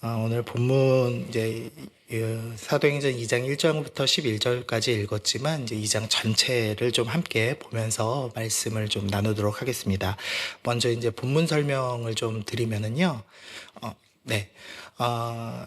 어, 오늘 본문 이제 어, 사도행전 2장 1절부터 11절까지 읽었지만 이제 2장 전체를 좀 함께 보면서 말씀을 좀 나누도록 하겠습니다. 먼저 이제 본문 설명을 좀 드리면은요. 어, 네. 어,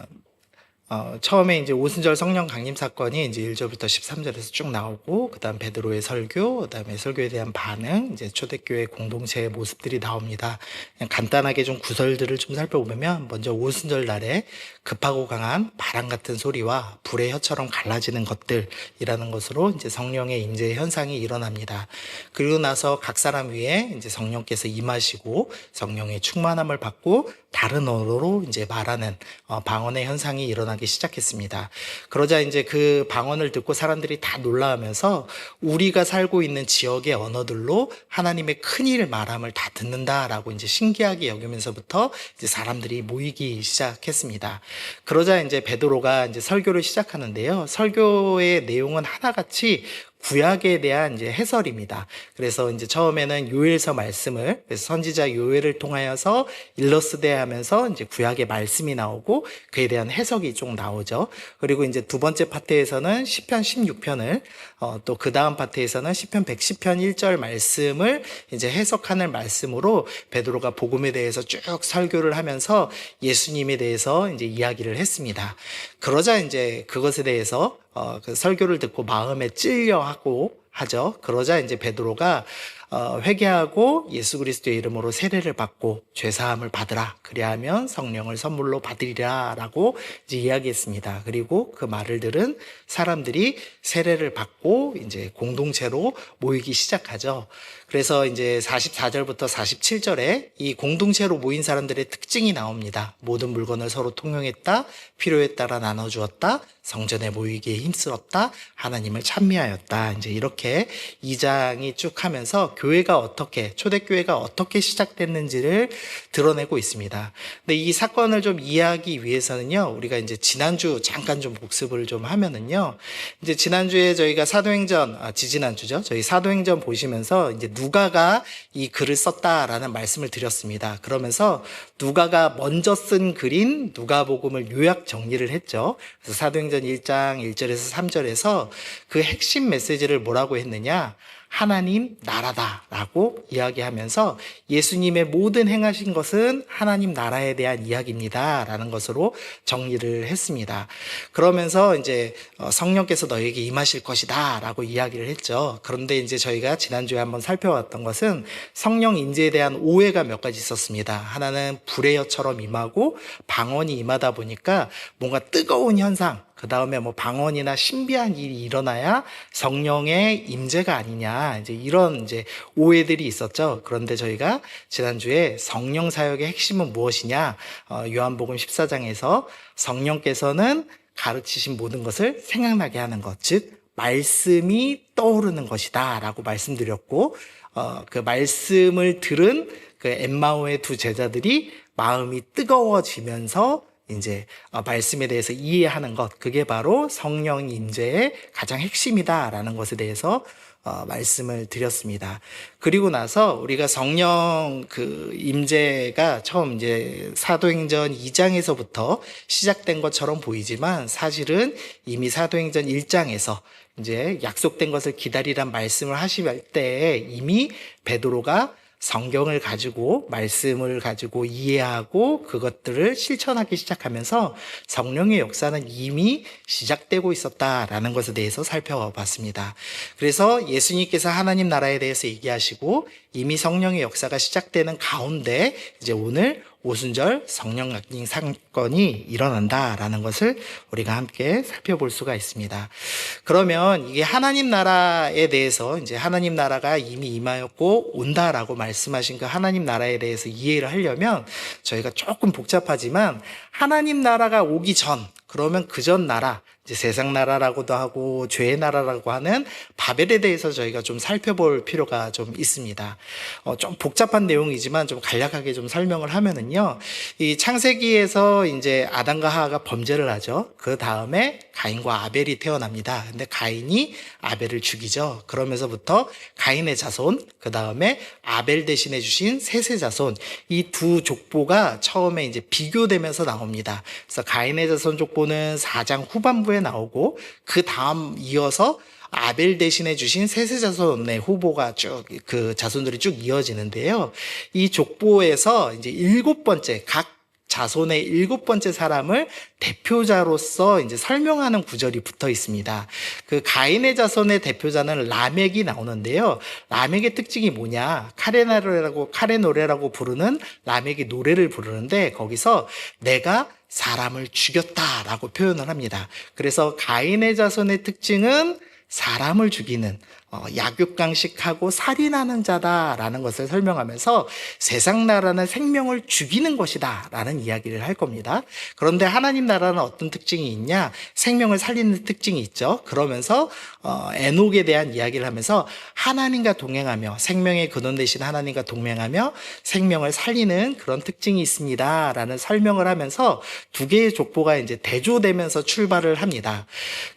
어, 처음에 이제 오순절 성령 강림 사건이 이제 1절부터 13절에서 쭉 나오고, 그 다음 베드로의 설교, 그 다음에 설교에 대한 반응, 이제 초대교회 공동체의 모습들이 나옵니다. 그냥 간단하게 좀 구설들을 좀 살펴보면, 먼저 오순절 날에 급하고 강한 바람 같은 소리와 불의 혀처럼 갈라지는 것들이라는 것으로 이제 성령의 임재 현상이 일어납니다. 그리고 나서 각 사람 위에 이제 성령께서 임하시고 성령의 충만함을 받고 다른 언어로 이제 말하는 어, 방언의 현상이 일어나기 시작했습니다. 그러자 이제 그 방언을 듣고 사람들이 다 놀라하면서 우리가 살고 있는 지역의 언어들로 하나님의 큰 일을 말함을 다 듣는다라고 이제 신기하게 여기면서부터 이제 사람들이 모이기 시작했습니다. 그러자 이제 베드로가 이제 설교를 시작하는데요. 설교의 내용은 하나같이 구약에 대한 이제 해설입니다. 그래서 이제 처음에는 요엘서 말씀을 그래서 선지자 요엘을 통하여서 일러스되 하면서 이제 구약의 말씀이 나오고 그에 대한 해석이 좀 나오죠. 그리고 이제 두 번째 파트에서는 시편 16편을 어, 또 그 다음 파트에서는 시편 110편 1절 말씀을 이제 해석하는 말씀으로 베드로가 복음에 대해서 쭉 설교를 하면서 예수님에 대해서 이제 이야기를 했습니다. 그러자 이제 그것에 대해서 어, 그 설교를 듣고 마음에 찔려 하고 하죠. 그러자 이제 베드로가 어, 회개하고 예수 그리스도의 이름으로 세례를 받고 죄 사함을 받으라. 그리하면 성령을 선물로 받으리라라고 이제 이야기했습니다. 그리고 그 말을 들은 사람들이 세례를 받고 이제 공동체로 모이기 시작하죠. 그래서 이제 44절부터 47절에 이 공동체로 모인 사람들의 특징이 나옵니다. 모든 물건을 서로 통용했다, 필요에 따라 나눠 주었다, 성전에 모이기에 힘쓰었다, 하나님을 찬미하였다. 이제 이렇게 이 장이 쭉 하면서 교회가 어떻게, 초대교회가 어떻게 시작됐는지를 드러내고 있습니다. 근데 이 사건을 좀 이해하기 위해서는요, 우리가 이제 지난주 잠깐 좀 복습을 좀 하면은요, 이제 지난주에 저희가 사도행전, 아, 지지난주죠. 저희 사도행전 보시면서 이제 누가가 이 글을 썼다라는 말씀을 드렸습니다. 그러면서 누가가 먼저 쓴 글인 누가복음을 요약 정리를 했죠. 그래서 사도행전 1장 1절에서 3절에서 그 핵심 메시지를 뭐라고 했느냐? 하나님 나라다라고 이야기하면서 예수님의 모든 행하신 것은 하나님 나라에 대한 이야기입니다라는 것으로 정리를 했습니다. 그러면서 이제 어, 성령께서 너에게 임하실 것이다라고 이야기를 했죠. 그런데 이제 저희가 지난주에 한번 살펴봤던 것은 성령 인재에 대한 오해가 몇 가지 있었습니다. 하나는 불의 여처럼 임하고 방언이 임하다 보니까 뭔가 뜨거운 현상 그 다음에 뭐 방언이나 신비한 일이 일어나야 성령의 임재가 아니냐 이제 이런 이제 오해들이 있었죠. 그런데 저희가 지난주에 성령 사역의 핵심은 무엇이냐 어, 요한복음 14장에서 성령께서는 가르치신 모든 것을 생각나게 하는 것, 즉 말씀이 떠오르는 것이다라고 말씀드렸고 어, 그 말씀을 들은 그 엠마오의 두 제자들이 마음이 뜨거워지면서 이제 어, 말씀에 대해서 이해하는 것 그게 바로 성령 인재의 가장 핵심이다라는 것에 대해서 어, 말씀을 드렸습니다. 그리고 나서 우리가 성령 그 임재가 처음 이제 사도행전 2장에서부터 시작된 것처럼 보이지만 사실은 이미 사도행전 1장에서 이제 약속된 것을 기다리란 말씀을 하실 때 이미 베드로가 성경을 가지고 말씀을 가지고 이해하고 그것들을 실천하기 시작하면서 성령의 역사는 이미 시작되고 있었다라는 것에 대해서 살펴봤습니다. 그래서 예수님께서 하나님 나라에 대해서 얘기하시고 이미 성령의 역사가 시작되는 가운데 이제 오늘 오순절 성령 강림 사건이 일어난다라는 것을 우리가 함께 살펴볼 수가 있습니다. 그러면 이게 하나님 나라에 대해서 이제 하나님 나라가 이미 임하였고 온다라고 말씀하신 그 하나님 나라에 대해서 이해를 하려면 저희가 조금 복잡하지만 하나님 나라가 오기 전 그러면 그 전 나라 이제 세상 나라라고도 하고 죄의 나라라고 하는 바벨에 대해서 저희가 좀 살펴볼 필요가 좀 있습니다. 어, 좀 복잡한 내용이지만 좀 간략하게 좀 설명을 하면은요. 이 창세기에서 이제 아담과 하하가 범죄를 하죠. 그 다음에 가인과 아벨이 태어납니다. 근데 가인이 아벨을 죽이죠. 그러면서부터 가인의 자손, 그 다음에 아벨 대신해 주신 셋의 자손, 이 두 족보가 처음에 이제 비교되면서 나옵니다. 그래서 가인의 자손 족보는 4장 후반부에 나오고, 그 다음 이어서 아벨 대신해 주신 셋의 자손의 후보가 쭉 그 자손들이 쭉 이어지는데요. 이 족보에서 이제 일곱 번째 각 자손의 일곱 번째 사람을 대표자로서 이제 설명하는 구절이 붙어 있습니다. 그 가인의 자손의 대표자는 라멕이 나오는데요. 라멕의 특징이 뭐냐? 카레나레라고 카레노레라고 부르는 라멕이 노래를 부르는데 거기서 내가 사람을 죽였다라고 표현을 합니다. 그래서 가인의 자손의 특징은 사람을 죽이는 어, 약육강식하고 살인하는 자다라는 것을 설명하면서 세상 나라는 생명을 죽이는 것이다라는 이야기를 할 겁니다. 그런데 하나님 나라는 어떤 특징이 있냐? 생명을 살리는 특징이 있죠. 그러면서 어, 에녹에 대한 이야기를 하면서 하나님과 동행하며 생명의 근원 되신 하나님과 동행하며 생명을 살리는 그런 특징이 있습니다라는 설명을 하면서 두 개의 족보가 이제 대조되면서 출발을 합니다.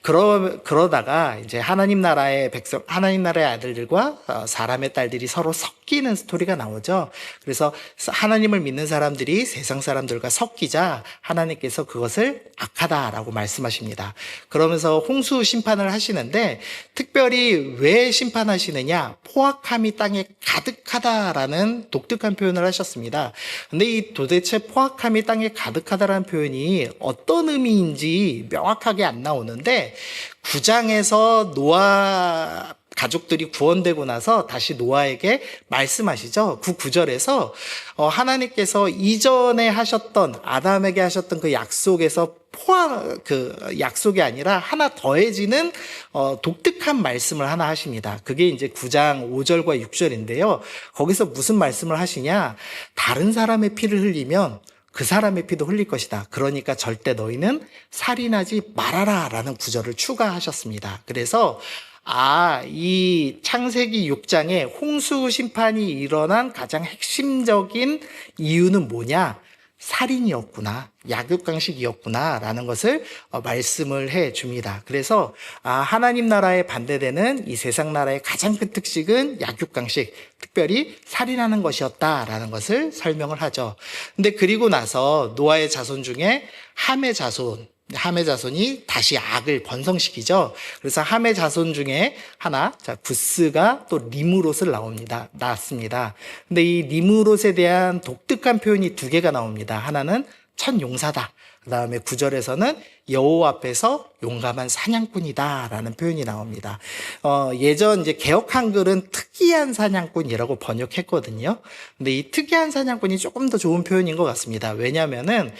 그러 그러다가 이제 하나님 나라의 백성 하나 님 나라의 아들들과 어, 사람의 딸들이 서로 섞이는 스토리가 나오죠. 그래서 하나님을 믿는 사람들이 세상 사람들과 섞이자 하나님께서 그것을 악하다라고 말씀하십니다. 그러면서 홍수 심판을 하시는데 특별히 왜 심판하시느냐? 포악함이 땅에 가득하다라는 독특한 표현을 하셨습니다. 근데 이 도대체 포악함이 땅에 가득하다라는 표현이 어떤 의미인지 명확하게 안 나오는데 9장에서 노아 가족들이 구원되고 나서 다시 노아에게 말씀하시죠. 그 구절에서 어, 하나님께서 이전에 하셨던 아담에게 하셨던 그 약속에서 포함 그 약속이 아니라 하나 더해지는 어, 독특한 말씀을 하나 하십니다. 그게 이제 9장 5절과 6절인데요. 거기서 무슨 말씀을 하시냐? 다른 사람의 피를 흘리면 그 사람의 피도 흘릴 것이다. 그러니까 절대 너희는 살인하지 말아라 라는 구절을 추가하셨습니다. 그래서 아, 이 창세기 6장에 홍수 심판이 일어난 가장 핵심적인 이유는 뭐냐? 살인이었구나, 약육강식이었구나, 라는 것을 어, 말씀을 해 줍니다. 그래서, 아, 하나님 나라에 반대되는 이 세상 나라의 가장 큰 특식은 약육강식, 특별히 살인하는 것이었다라는 것을 설명을 하죠. 근데 그리고 나서 노아의 자손 중에 함의 자손, 함의 자손이 다시 악을 번성시키죠. 그래서 함의 자손 중에 하나, 자, 구스가 또 리무롯을 나옵니다. 나왔습니다. 근데 이 리무롯에 대한 독특한 표현이 두 개가 나옵니다. 하나는 첫 용사다. 그 다음에 구절에서는 여호 앞에서 용감한 사냥꾼이다 라는 표현이 나옵니다. 어, 예전 이제 개혁 한글은 특이한 사냥꾼이라고 번역했거든요. 근데 이 특이한 사냥꾼이 조금 더 좋은 표현인 것 같습니다. 왜냐하면은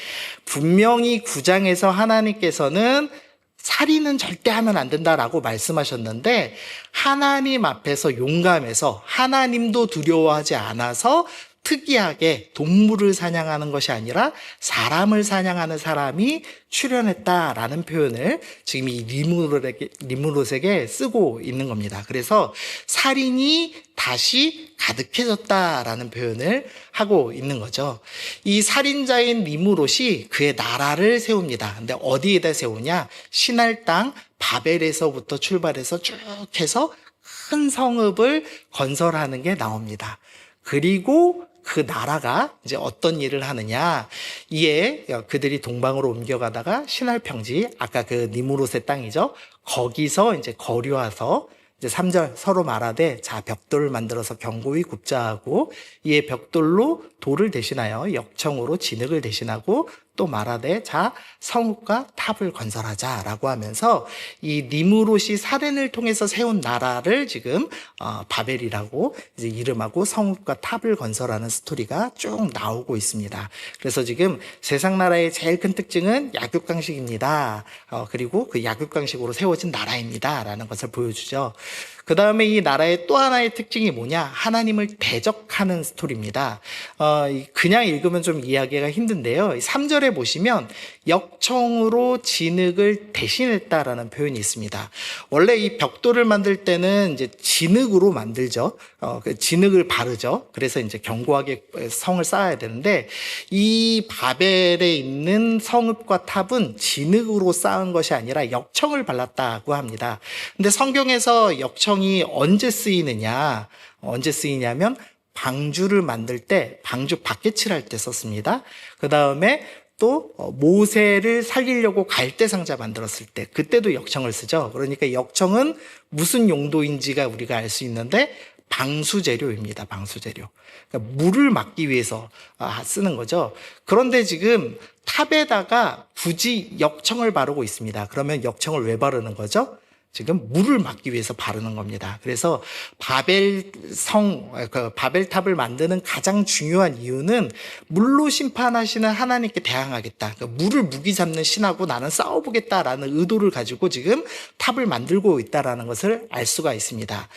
분명히 구장에서 하나님께서는 살인은 절대 하면 안 된다라고 말씀하셨는데 하나님 앞에서 용감해서 하나님도 두려워하지 않아서 특이하게 동물을 사냥하는 것이 아니라 사람을 사냥하는 사람이 출현했다라는 표현을 지금 이 리무롯에게, 리무롯에게 쓰고 있는 겁니다. 그래서 살인이 다시 가득해졌다라는 표현을 하고 있는 거죠. 이 살인자인 리무롯이 그의 나라를 세웁니다. 근데 어디에다 세우냐? 신할 땅 바벨에서부터 출발해서 쭉 해서 큰 성읍을 건설하는 게 나옵니다. 그리고 그 나라가 이제 어떤 일을 하느냐. 이에 그들이 동방으로 옮겨가다가 신할 평지, 아까 그 니무롯의 땅이죠. 거기서 이제 거류와서 이제 3절 서로 말하되 자 벽돌을 만들어서 견고히 굽자 하고 이에 벽돌로 돌을 대신하여 역청으로 진흙을 대신하고 또 말하되 자 성읍과 탑을 건설하자라고 하면서 이 니무롯이 살인을 통해서 세운 나라를 지금 어, 바벨이라고 이제 이름하고 성읍과 탑을 건설하는 스토리가 쭉 나오고 있습니다. 그래서 지금 세상 나라의 제일 큰 특징은 약육강식입니다. 어, 그리고 그 약육강식으로 세워진 나라입니다라는 것을 보여주죠. 그 다음에 이 나라의 또 하나의 특징이 뭐냐? 하나님을 대적하는 스토리입니다. 어, 이- 그냥 읽으면 좀 이해하기가 힘든데요. 3절에 보시면 역청으로 진흙을 대신했다라는 표현이 있습니다. 원래 이 벽돌을 만들 때는 이제 진흙으로 만들죠. 어, 그 진흙을 바르죠. 그래서 이제 견고하게 성을 쌓아야 되는데 이 바벨에 있는 성읍과 탑은 진흙으로 쌓은 것이 아니라 역청을 발랐다고 합니다. 근데 성경에서 역청 이 언제 쓰이느냐? 언제 쓰이냐면 방주를 만들 때 방주 바켓칠할 때 썼습니다. 그 다음에 또 어, 모세를 살리려고 갈대 상자 만들었을 때 그때도 역청을 쓰죠. 그러니까 역청은 무슨 용도인지가 우리가 알 수 있는데 방수 재료입니다. 방수 재료. 그러니까 물을 막기 위해서 아, 쓰는 거죠. 그런데 지금 탑에다가 굳이 역청을 바르고 있습니다. 그러면 역청을 왜 바르는 거죠? 지금 물을 막기 위해서 바르는 겁니다. 그래서 바벨 성, 그 바벨탑을 만드는 가장 중요한 이유는 물로 심판하시는 하나님께 대항하겠다. 그러니까 물을 무기 잡는 신하고 나는 싸워보겠다라는 의도를 가지고 지금 탑을 만들고 있다라는 것을 알 수가 있습니다.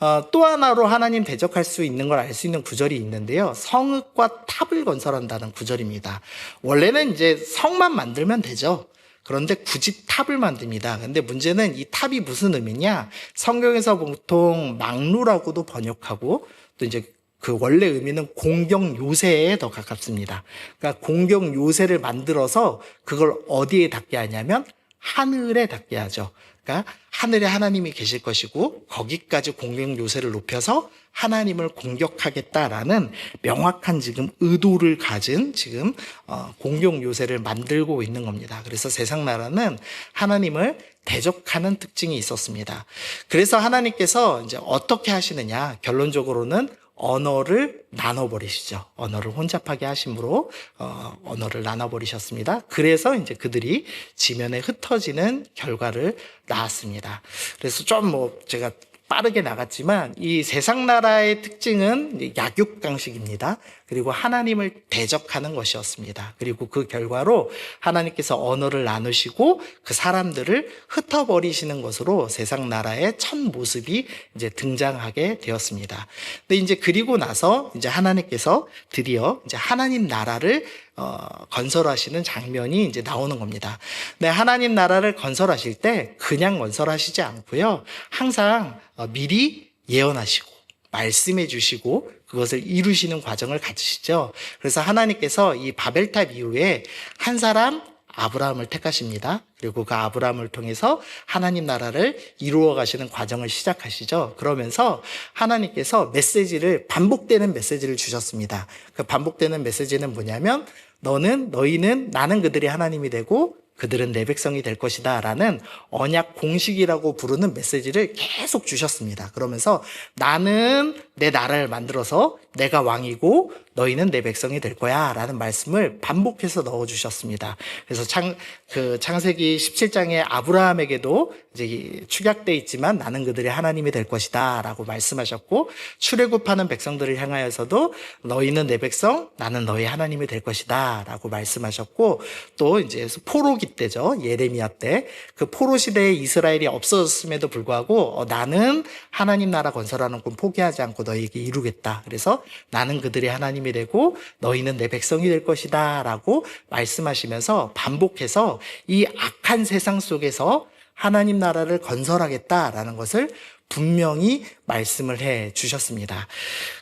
어, 또 하나로 하나님 대적할 수 있는 걸 알 수 있는 구절이 있는데요. 성읍과 탑을 건설한다는 구절입니다. 원래는 이제 성만 만들면 되죠. 그런데 굳이 탑을 만듭니다. 근데 문제는 이 탑이 무슨 의미냐? 성경에서 보통 망루라고도 번역하고 또 이제 그 원래 의미는 공경 요새에 더 가깝습니다. 그러니까 공경 요새를 만들어서 그걸 어디에 닿게 하냐면 하늘에 닿게 하죠. 그러니까 하늘에 하나님이 계실 것이고 거기까지 공경 요새를 높여서 하나님을 공격하겠다라는 명확한 지금 의도를 가진 지금 어, 공경 요새를 만들고 있는 겁니다. 그래서 세상 나라는 하나님을 대적하는 특징이 있었습니다. 그래서 하나님께서 이제 어떻게 하시느냐 결론적으로는 언어를 나눠버리시죠. 언어를 혼잡하게 하심으로 어, 언어를 나눠버리셨습니다. 그래서 이제 그들이 지면에 흩어지는 결과를 낳았습니다. 그래서 좀 뭐 제가 빠르게 나갔지만 이 세상 나라의 특징은 약육강식입니다. 그리고 하나님을 대적하는 것이었습니다. 그리고 그 결과로 하나님께서 언어를 나누시고 그 사람들을 흩어버리시는 것으로 세상 나라의 첫 모습이 이제 등장하게 되었습니다. 근데 이제 그리고 나서 이제 하나님께서 드디어 이제 하나님 나라를 어, 건설하시는 장면이 이제 나오는 겁니다. 근데 하나님 나라를 건설하실 때 그냥 건설하시지 않고요. 항상 어, 미리 예언하시고 말씀해 주시고 그것을 이루시는 과정을 가지시죠. 그래서 하나님께서 이 바벨탑 이후에 한 사람 아브라함을 택하십니다. 그리고 그 아브라함을 통해서 하나님 나라를 이루어 가시는 과정을 시작하시죠. 그러면서 하나님께서 메시지를 반복되는 메시지를 주셨습니다. 그 반복되는 메시지는 뭐냐면 너는 너희는 나는 그들이 하나님이 되고 그들은 내 백성이 될 것이다. 라는 언약 공식이라고 부르는 메시지를 계속 주셨습니다. 그러면서 나는 내 나라를 만들어서 내가 왕이고 너희는 내 백성이 될 거야. 라는 말씀을 반복해서 넣어 주셨습니다. 그래서 창, 그 창세기 17장에 아브라함에게도 이제 이 축약돼 있지만 나는 그들의 하나님이 될 것이다. 라고 말씀하셨고 출애굽하는 백성들을 향하여서도 너희는 내 백성, 나는 너희 하나님이 될 것이다. 라고 말씀하셨고 또 이제 포로기 때죠. 예레미야 때. 그 포로 시대에 이스라엘이 없어졌음에도 불구하고 어, 나는 하나님 나라 건설하는 건 포기하지 않고 너희에게 이루겠다. 그래서 나는 그들의 하나님이 되고 너희는 내 백성이 될 것이다. 라고 말씀하시면서 반복해서 이 악한 세상 속에서 하나님 나라를 건설하겠다라는 것을 분명히 말씀을 해 주셨습니다.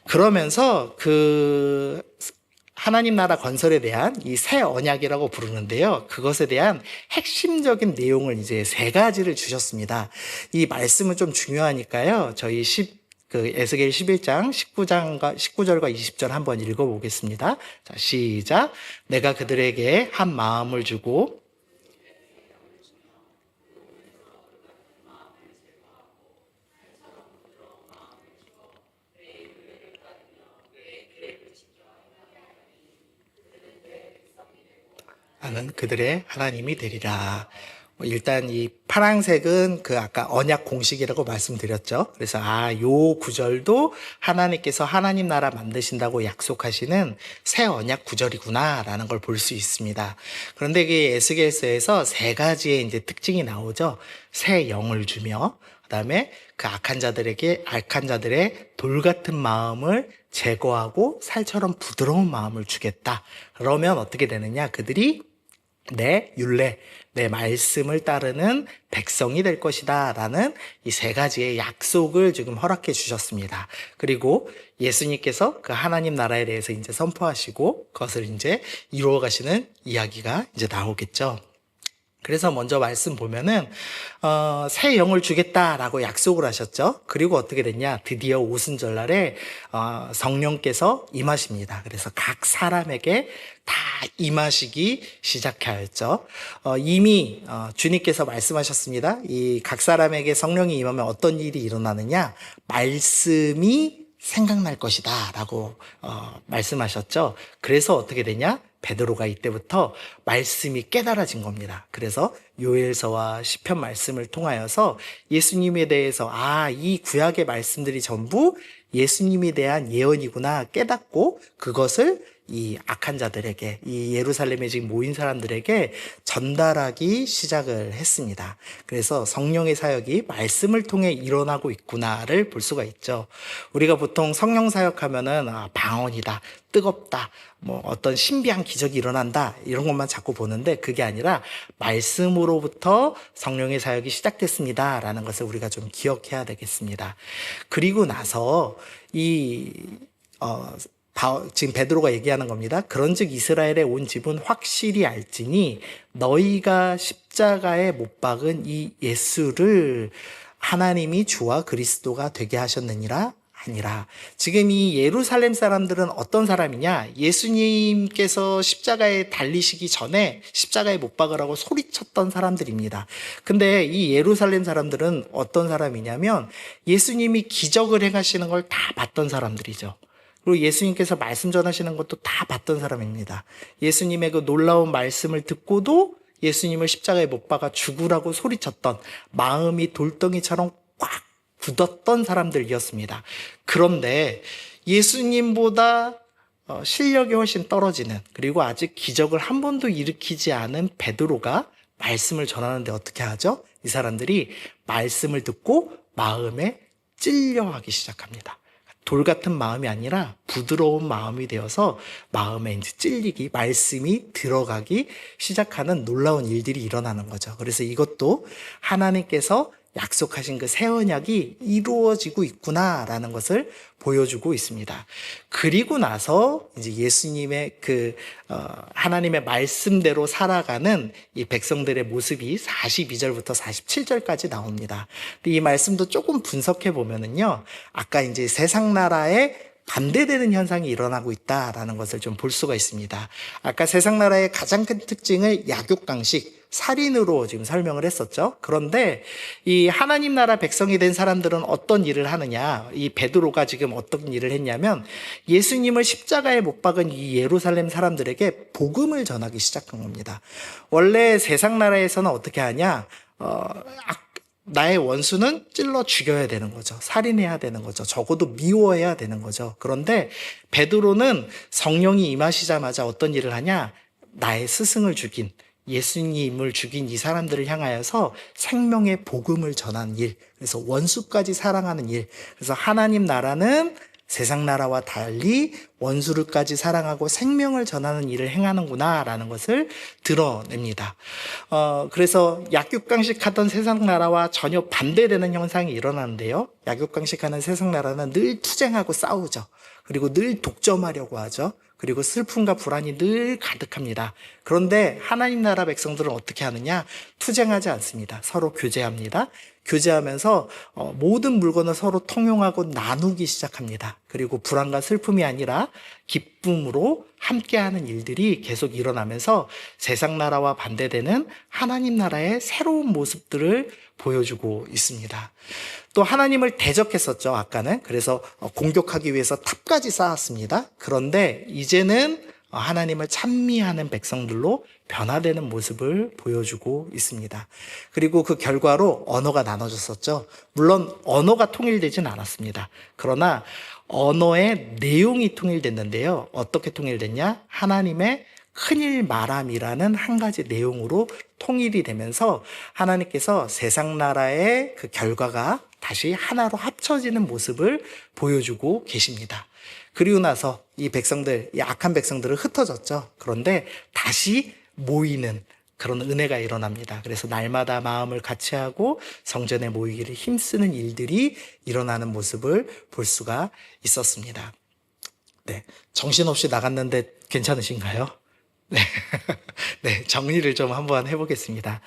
그러면서 그 하나님 나라 건설에 대한 이 새 언약이라고 부르는데요. 그것에 대한 핵심적인 내용을 이제 세 가지를 주셨습니다. 이 말씀은 좀 중요하니까요. 저희 10, 그 에스겔 11장 19장과 19절과 20절 한번 읽어 보겠습니다. 자, 시작. 내가 그들에게 한 마음을 주고 나는 그들의 하나님이 되리라. 뭐 일단 이 파랑색은 그 아까 언약 공식이라고 말씀드렸죠. 그래서 아, 요 구절도 하나님께서 하나님 나라 만드신다고 약속하시는 새 언약 구절이구나라는 걸 볼 수 있습니다. 그런데 이 에스겔서에서 세 가지의 이제 특징이 나오죠. 새 영을 주며 그다음에 그 악한 자들에게 악한 자들의 돌 같은 마음을 제거하고 살처럼 부드러운 마음을 주겠다. 그러면 어떻게 되느냐? 그들이 내 율례, 내 말씀을 따르는 백성이 될 것이다. 라는 이 세 가지의 약속을 지금 허락해 주셨습니다. 그리고 예수님께서 그 하나님 나라에 대해서 이제 선포하시고 그것을 이제 이루어 가시는 이야기가 이제 나오겠죠. 그래서 먼저 말씀 보면은 어, 새 영을 주겠다라고 약속을 하셨죠. 그리고 어떻게 됐냐? 드디어 오순절날에 어, 성령께서 임하십니다. 그래서 각 사람에게 다 임하시기 시작하였죠. 어, 이미 어, 주님께서 말씀하셨습니다. 이 각 사람에게 성령이 임하면 어떤 일이 일어나느냐? 말씀이 생각날 것이다라고 어, 말씀하셨죠. 그래서 어떻게 되냐? 베드로가 이때부터 말씀이 깨달아진 겁니다. 그래서 요엘서와 시편 말씀을 통하여서 예수님에 대해서 아, 이 구약의 말씀들이 전부 예수님에 대한 예언이구나 깨닫고 그것을 이 악한 자들에게 이 예루살렘에 지금 모인 사람들에게 전달하기 시작을 했습니다. 그래서 성령의 사역이 말씀을 통해 일어나고 있구나를 볼 수가 있죠. 우리가 보통 성령 사역하면은 아, 방언이다, 뜨겁다, 뭐 어떤 신비한 기적이 일어난다 이런 것만 자꾸 보는데 그게 아니라 말씀으로부터 성령의 사역이 시작됐습니다라는 것을 우리가 좀 기억해야 되겠습니다. 그리고 나서 이 어, 바- 지금 베드로가 얘기하는 겁니다. 그런즉 이스라엘에 온 집은 확실히 알지니 너희가 십자가에 못 박은 이 예수를 하나님이 주와 그리스도가 되게 하셨느니라 아니라 지금 이 예루살렘 사람들은 어떤 사람이냐? 예수님께서 십자가에 달리시기 전에 십자가에 못 박으라고 소리쳤던 사람들입니다. 근데 이 예루살렘 사람들은 어떤 사람이냐면 예수님이 기적을 행하시는 걸 다 봤던 사람들이죠. 그리고 예수님께서 말씀 전하시는 것도 다 봤던 사람입니다. 예수님의 그 놀라운 말씀을 듣고도 예수님을 십자가에 못 박아 죽으라고 소리쳤던 마음이 돌덩이처럼 꽉 굳었던 사람들이었습니다. 그런데 예수님보다 어, 실력이 훨씬 떨어지는 그리고 아직 기적을 한 번도 일으키지 않은 베드로가 말씀을 전하는데 어떻게 하죠? 이 사람들이 말씀을 듣고 마음에 찔려하기 시작합니다. 돌 같은 마음이 아니라 부드러운 마음이 되어서 마음에 이제 찔리기, 말씀이 들어가기 시작하는 놀라운 일들이 일어나는 거죠. 그래서 이것도 하나님께서 약속하신 그 새 언약이 이루어지고 있구나라는 것을 보여주고 있습니다. 그리고 나서 이제 예수님의 그 어, 하나님의 말씀대로 살아가는 이 백성들의 모습이 42절부터 47절까지 나옵니다. 이 말씀도 조금 분석해 보면은요, 아까 이제 세상 나라의 반대되는 현상이 일어나고 있다라는 것을 좀 볼 수가 있습니다. 아까 세상 나라의 가장 큰 특징을 약육강식, 살인으로 지금 설명을 했었죠. 그런데 이 하나님 나라 백성이 된 사람들은 어떤 일을 하느냐? 이 베드로가 지금 어떤 일을 했냐면 예수님을 십자가에 못 박은 이 예루살렘 사람들에게 복음을 전하기 시작한 겁니다. 원래 세상 나라에서는 어떻게 하냐? 어, 악- 나의 원수는 찔러 죽여야 되는 거죠. 살인해야 되는 거죠. 적어도 미워해야 되는 거죠. 그런데 베드로는 성령이 임하시자마자 어떤 일을 하냐? 나의 스승을 죽인 예수님을 죽인 이 사람들을 향하여서 생명의 복음을 전하는 일. 그래서 원수까지 사랑하는 일. 그래서 하나님 나라는 세상 나라와 달리 원수를까지 사랑하고 생명을 전하는 일을 행하는구나라는 것을 드러냅니다. 어, 그래서 약육강식 하던 세상 나라와 전혀 반대되는 현상이 일어나는데요. 약육강식 하는 세상 나라는 늘 투쟁하고 싸우죠. 그리고 늘 독점하려고 하죠. 그리고 슬픔과 불안이 늘 가득합니다. 그런데 하나님 나라 백성들은 어떻게 하느냐? 투쟁하지 않습니다. 서로 교제합니다. 교제하면서 어, 모든 물건을 서로 통용하고 나누기 시작합니다. 그리고 불안과 슬픔이 아니라 기쁨으로 함께하는 일들이 계속 일어나면서 세상 나라와 반대되는 하나님 나라의 새로운 모습들을 보여주고 있습니다. 또 하나님을 대적했었죠, 아까는. 그래서 어, 공격하기 위해서 탑까지 쌓았습니다. 그런데 이제는 어, 하나님을 찬미하는 백성들로 변화되는 모습을 보여주고 있습니다. 그리고 그 결과로 언어가 나눠졌었죠. 물론 언어가 통일되진 않았습니다. 그러나 언어의 내용이 통일됐는데요. 어떻게 통일됐냐? 하나님의 큰일 말함이라는 한 가지 내용으로 통일이 되면서 하나님께서 세상 나라의 그 결과가 다시 하나로 합쳐지는 모습을 보여주고 계십니다. 그리고 나서 이 백성들, 이 악한 백성들은 흩어졌죠. 그런데 다시 모이는 그런 은혜가 일어납니다. 그래서 날마다 마음을 같이 하고 성전에 모이기를 힘쓰는 일들이 일어나는 모습을 볼 수가 있었습니다. 네. 정신없이 나갔는데 괜찮으신가요? 네. 네, 정리를 좀 한번 해보겠습니다.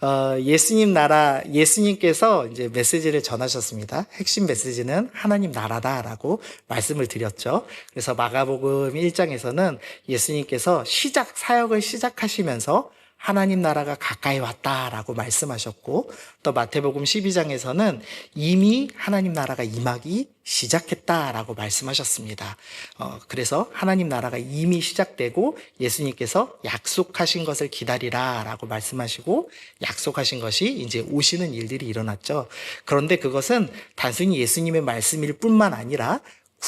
어, 예수님 나라, 예수님께서 이제 메시지를 전하셨습니다. 핵심 메시지는 하나님 나라다라고 말씀을 드렸죠. 그래서 마가복음 1장에서는 예수님께서 시작, 사역을 시작하시면서 하나님 나라가 가까이 왔다라고 말씀하셨고 또 마태복음 12장에서는 이미 하나님 나라가 임하기 시작했다라고 말씀하셨습니다. 어, 그래서 하나님 나라가 이미 시작되고 예수님께서 약속하신 것을 기다리라라고 말씀하시고 약속하신 것이 이제 오시는 일들이 일어났죠. 그런데 그것은 단순히 예수님의 말씀일 뿐만 아니라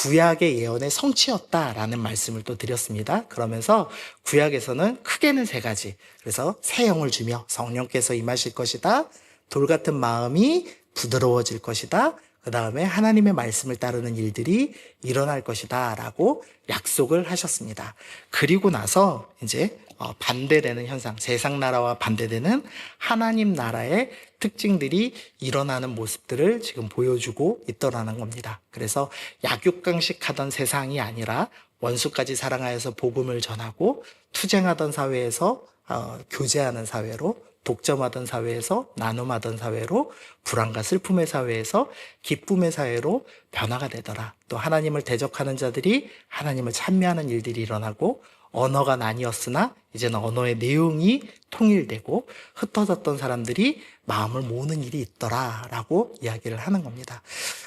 구약의 예언의 성취였다라는 말씀을 또 드렸습니다. 그러면서 구약에서는 크게는 세 가지. 그래서 새 영을 주며 성령께서 임하실 것이다. 돌 같은 마음이 부드러워질 것이다. 그 다음에 하나님의 말씀을 따르는 일들이 일어날 것이다. 라고 약속을 하셨습니다. 그리고 나서 이제 어, 반대되는 현상, 세상 나라와 반대되는 하나님 나라의 특징들이 일어나는 모습들을 지금 보여주고 있더라는 겁니다. 그래서 약육강식 하던 세상이 아니라 원수까지 사랑하여서 복음을 전하고 투쟁하던 사회에서 어, 교제하는 사회로 독점하던 사회에서 나눔하던 사회로 불안과 슬픔의 사회에서 기쁨의 사회로 변화가 되더라. 또 하나님을 대적하는 자들이 하나님을 찬미하는 일들이 일어나고 언어가 나뉘었으나 이제는 언어의 내용이 통일되고 흩어졌던 사람들이 마음을 모으는 일이 있더라라고 이야기를 하는 겁니다.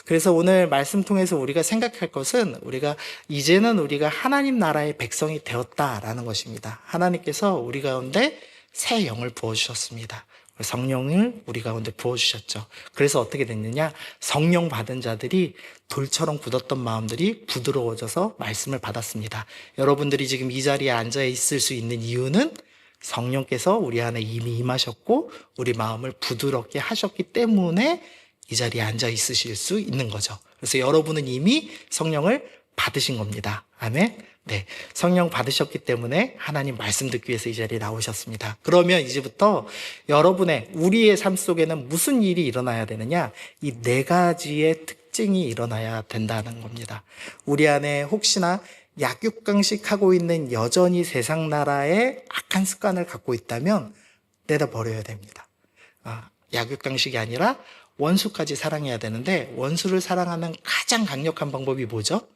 그래서 오늘 말씀 통해서 우리가 생각할 것은 우리가 이제는 우리가 하나님 나라의 백성이 되었다라는 것입니다. 하나님께서 우리 가운데 새 영을 부어 주셨습니다. 성령을 우리 가운데 부어주셨죠. 그래서 어떻게 됐느냐? 성령 받은 자들이 돌처럼 굳었던 마음들이 부드러워져서 말씀을 받았습니다. 여러분들이 지금 이 자리에 앉아 있을 수 있는 이유는 성령께서 우리 안에 이미 임하셨고, 우리 마음을 부드럽게 하셨기 때문에 이 자리에 앉아 있으실 수 있는 거죠. 그래서 여러분은 이미 성령을 받으신 겁니다. 아멘. 네. 성령 받으셨기 때문에 하나님 말씀 듣기 위해서 이 자리에 나오셨습니다. 그러면 이제부터 여러분의, 우리의 삶 속에는 무슨 일이 일어나야 되느냐? 이 네 가지의 특징이 일어나야 된다는 겁니다. 우리 안에 혹시나 약육강식하고 있는 여전히 세상 나라의 악한 습관을 갖고 있다면 내다 버려야 됩니다. 아, 약육강식이 아니라 원수까지 사랑해야 되는데 원수를 사랑하는 가장 강력한 방법이 뭐죠?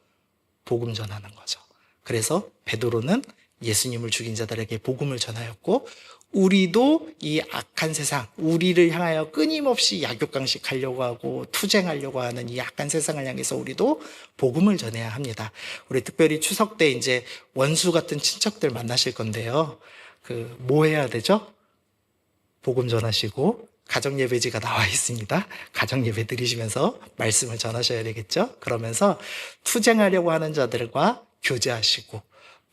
복음 전하는 거죠. 그래서 베드로는 예수님을 죽인 자들에게 복음을 전하였고 우리도 이 악한 세상, 우리를 향하여 끊임없이 약육강식 하려고 하고 투쟁하려고 하는 이 악한 세상을 향해서 우리도 복음을 전해야 합니다. 우리 특별히 추석 때 이제 원수 같은 친척들 만나실 건데요. 그, 뭐 해야 되죠? 복음 전하시고 가정 예배지가 나와 있습니다. 가정 예배 드리시면서 말씀을 전하셔야 되겠죠? 그러면서 투쟁하려고 하는 자들과 교제하시고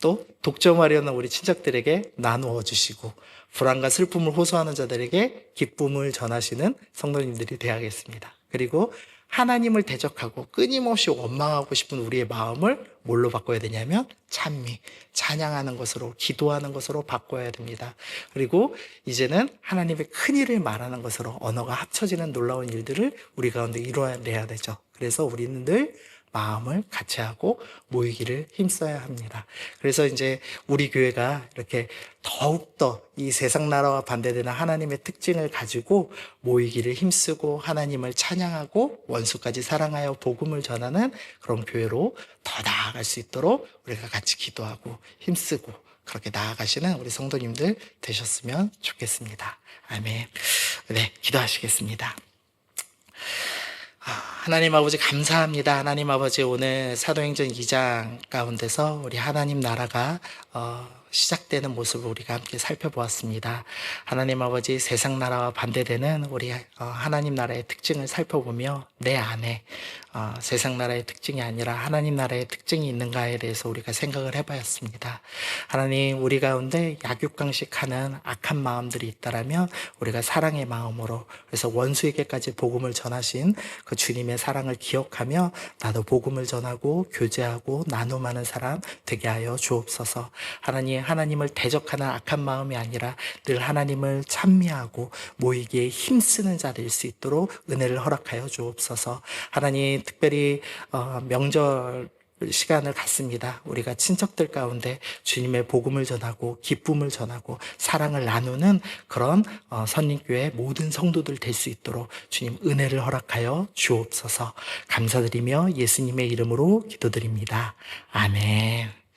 또 독점하려는 우리 친척들에게 나누어 주시고 불안과 슬픔을 호소하는 자들에게 기쁨을 전하시는 성도님들이 되야겠습니다. 그리고 하나님을 대적하고 끊임없이 원망하고 싶은 우리의 마음을 뭘로 바꿔야 되냐면 찬미, 찬양하는 것으로, 기도하는 것으로 바꿔야 됩니다. 그리고 이제는 하나님의 큰 일을 말하는 것으로 언어가 합쳐지는 놀라운 일들을 우리 가운데 이루어내야 되죠. 그래서 우리는 늘 마음을 같이 하고 모이기를 힘써야 합니다. 그래서 이제 우리 교회가 이렇게 더욱더 이 세상 나라와 반대되는 하나님의 특징을 가지고 모이기를 힘쓰고 하나님을 찬양하고 원수까지 사랑하여 복음을 전하는 그런 교회로 더 나아갈 수 있도록 우리가 같이 기도하고 힘쓰고 그렇게 나아가시는 우리 성도님들 되셨으면 좋겠습니다. 아멘. 네, 기도하시겠습니다. 아, 하나님 아버지 감사합니다. 하나님 아버지 오늘 사도행전 2장 가운데서 우리 하나님 나라가 어, 시작되는 모습을 우리가 함께 살펴보았습니다. 하나님 아버지 세상 나라와 반대되는 우리 어, 하나님 나라의 특징을 살펴보며 내 안에 어, 세상 나라의 특징이 아니라 하나님 나라의 특징이 있는가에 대해서 우리가 생각을 해봐였습니다. 하나님 우리 가운데 약육강식하는 악한 마음들이 있다라면 우리가 사랑의 마음으로 그래서 원수에게까지 복음을 전하신 그 주님의 사랑을 기억하며 나도 복음을 전하고 교제하고 나눔하는 사람 되게 하여 주옵소서. 하나님 하나님을 대적하는 악한 마음이 아니라 늘 하나님을 찬미하고 모이기에 힘쓰는 자될수 있도록 은혜를 허락하여 주옵소서. 하나님 특별히 어, 명절 시간을 갖습니다. 우리가 친척들 가운데 주님의 복음을 전하고 기쁨을 전하고 사랑을 나누는 그런 어, 선림교회 모든 성도들 될 수 있도록 주님 은혜를 허락하여 주옵소서. 감사드리며 예수님의 이름으로 기도드립니다. 아멘.